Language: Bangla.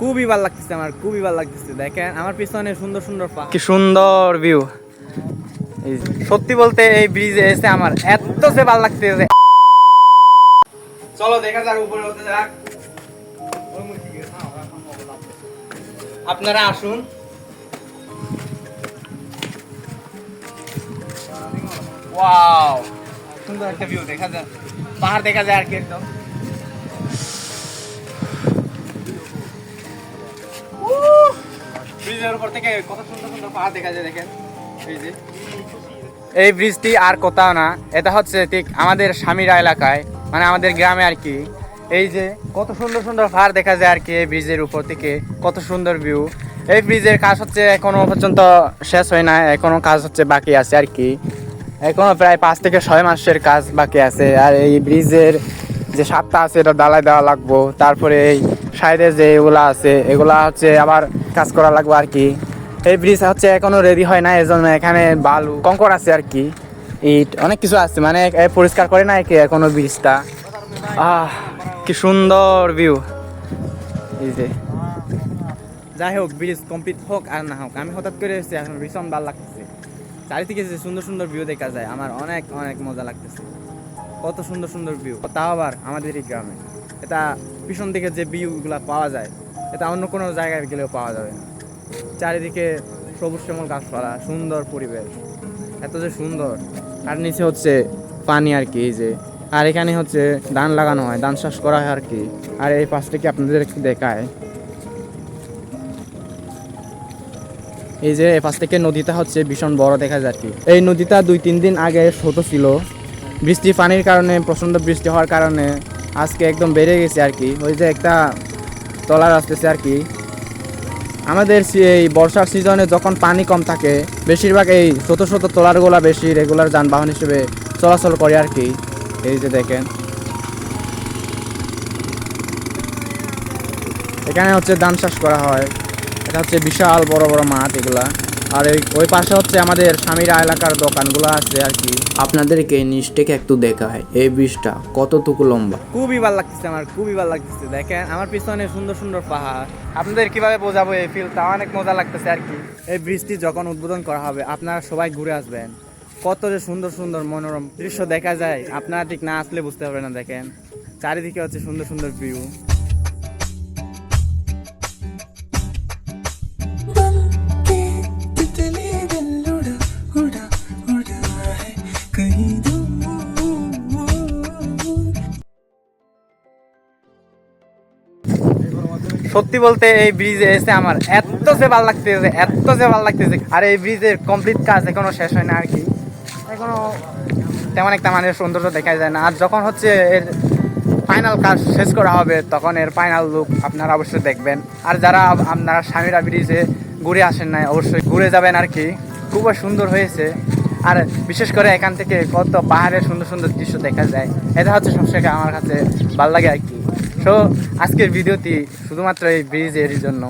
খুবই ভালো লাগতেছে আমার খুবই ভালো লাগতেছে। দেখেন আমার পিছনে সুন্দর সুন্দর কি সুন্দর ভিউ সত্যি বলতে এই ব্রিজে এসে আমার এত যে ভালো লাগতেছে চলো দেখা যাক উপরে হতে যাক। আপনারা আসুন। ওয়াও সুন্দর একটা ভিউ দেখা যায়। পাহাড় দেখা যায় আর কি একদম। এই ব্রিজটি আর কোথাও না, এটা হচ্ছে ঠিক আমাদের স্বামীরা এলাকায় মানে আমাদের গ্রামে আর কি। এই যে কত সুন্দর সুন্দর পাহাড় দেখা যায় আর কি এই ব্রিজের উপর থেকে, কত সুন্দর ভিউ এই ব্রিজের কাজ হচ্ছে এখনও পর্যন্ত শেষ হয় না, এখনও কাজ হচ্ছে বাকি আছে আর কি। এখনও প্রায় পাঁচ থেকে ছয় মাসের কাজ বাকি আছে, আর এই ব্রিজের যে সাতটা আছে এটা ডালাই দেওয়া লাগবো। তারপরে এই সাইডে যে এগুলা আছে, এগুলা হচ্ছে আবার কাজ করা লাগবে আর কি। এই ব্রিজ হচ্ছে এখনও রেডি হয় না এজন্য এখানে বালু, কঙ্কর আছে আর কি। ইট, অনেক কিছু আছে মানে পরিষ্কার করে না এখনও ব্রিজটা আহ, কি সুন্দর ভিউ এই যে। যাই হোক ব্রিজ কমপ্লিট হোক আর না হোক, আমি হঠাৎ করে এসেছি, এখন ভীষণ ভালো লাগতেছে। চারিদিকে যে সুন্দর সুন্দর ভিউ দেখা যায়, আমার অনেক অনেক মজা লাগতেছে। কত সুন্দর সুন্দর ভিউ তাও আবার আমাদের এই গ্রামে। এটা পিছন দিকে যে ভিউগুলো পাওয়া যায় এটা অন্য কোনো জায়গায় গেলেও পাওয়া যাবে। না চারিদিকে সবুজ শ্যামল গাছপালা, সুন্দর পরিবেশ। এত যে সুন্দর। আর নিচে হচ্ছে পানি আর কি, এই যে। আর এখানে হচ্ছে ধান লাগানো হয়, ধান চাষ করা হয় আর কি। আর এই পাশ থেকে আপনাদের দেখায়? এই যে এ পাশ থেকে নদীটা হচ্ছে ভীষণ বড় দেখা যায় কি। এই নদীটা দুই তিন দিন আগে ছোট ছিল। বৃষ্টি পানির কারণে, প্রচণ্ড বৃষ্টি হওয়ার কারণে আজকে একদম বেড়ে গেছে আর কি। ওই যে একটা তলার আসতেছে আর কি। আমাদের এই বর্ষার সিজনে যখন পানি কম থাকে, বেশিরভাগ এই ছোট ছোট ট্রলারগুলা বেশি রেগুলার যানবাহন হিসেবে চলাচল করে আর কি। এই যে দেখেন। এখানে হচ্ছে ধান চাষ করা হয়। এটা হচ্ছে বিশাল বড় বড় মাঠ এগুলা। আর এই ওই পাশে হচ্ছে আমাদের স্বামীরা এলাকার দোকানগুলো আছে আর কি। আপনাদেরকে নিচ থেকে একটু দেখায় এই ব্রিজটা কতটুকু লম্বা? খুবই ভালো লাগতেছে আমার খুবই ভালো লাগতেছে দেখেন আমার পিছনে সুন্দর সুন্দর পাহাড়। আপনাদের কীভাবে বোঝাবো এই ফিলটা অনেক মজা লাগতেছে আর কি। এই ব্রিজটি যখন উদ্বোধন করা হবে আপনারা সবাই ঘুরে আসবেন। কত যে সুন্দর সুন্দর মনোরম দৃশ্য দেখা যায় আপনারা ঠিক না আসলে বুঝতে পারবেন না দেখেন। চারিদিকে হচ্ছে সুন্দর সুন্দর ভিউ कहीं दूर সত্যি বলতে এই ব্রিজে এসে আমার এত যে ভালো লাগতেছে এত যে ভালো লাগতেছে আর এই ব্রিজের কমপ্লিট কাজ এখনো শেষ হয় না আর কি এখনো তেমন একটা মানে সৌন্দর্য দেখা যায় না আর যখন হচ্ছে এর ফাইনাল কাজ শেষ করা হবে তখন এর ফাইনাল লুক আপনারা অবশ্যই দেখবেন আর যারা আপ- আপনারা স্বামীরা ব্রিজে ঘুরে আসেন নাই অবশ্যই ঘুরে যাবেন আর কি খুবই সুন্দর হয়েছে আর বিশেষ করে এখান থেকে কত পাহাড়ের সুন্দর সুন্দর দৃশ্য দেখা যায়, এটা হচ্ছে সবসময় আমার কাছে ভালো লাগে আর কি। সো আজকের ভিডিওটি শুধুমাত্র এই ব্রিজের জন্য।